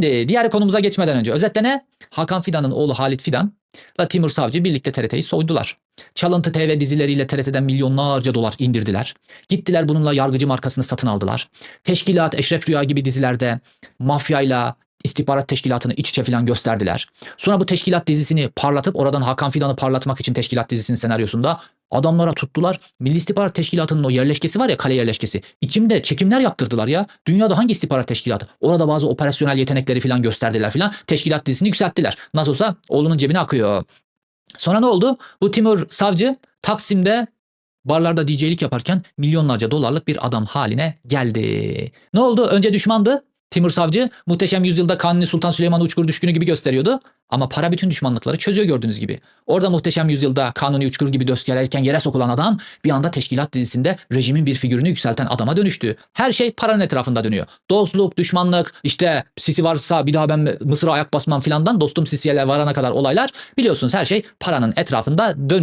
Şimdi diğer konumuza geçmeden önce özetle ne? Hakan Fidan'ın oğlu Halit Fidan ve Timur Savcı birlikte TRT'yi soydular. Çalıntı TV dizileriyle TRT'den milyonlarca dolar indirdiler. Gittiler bununla yargıcı markasını satın aldılar. Teşkilat, Eşref Rüya gibi dizilerde mafyayla istihbarat teşkilatını iç içe falan gösterdiler. Sonra bu teşkilat dizisini parlatıp oradan Hakan Fidan'ı parlatmak için teşkilat dizisinin senaryosunda adamlara tuttular. Milli İstihbarat Teşkilatı'nın o yerleşkesi var ya kale yerleşkesi. İçimde çekimler yaptırdılar ya. Dünyada hangi istihbarat teşkilatı? Orada bazı operasyonel yetenekleri falan gösterdiler falan. Teşkilat dizisini yükselttiler. Nasıl olsa oğlunun cebine akıyor. Sonra ne oldu? Bu Timur Savcı Taksim'de barlarda DJ'lik yaparken milyonlarca dolarlık bir adam haline geldi. Ne oldu? Önce düşmandı. Timur Savcı Muhteşem Yüzyılda Kanuni Sultan Süleyman Uçkur düşkünü gibi gösteriyordu. Ama para bütün düşmanlıkları çözüyor gördüğünüz gibi. Orada Muhteşem Yüzyılda Kanuni Uçkur gibi gösterirken yere sokulan adam bir anda teşkilat dizisinde rejimin bir figürünü yükselten adama dönüştü. Her şey paranın etrafında dönüyor. Dostluk, düşmanlık, işte Sisi varsa bir daha ben Mısır'a ayak basmam filandan dostum Sisi'ye varana kadar olaylar biliyorsunuz her şey paranın etrafında dönüyor.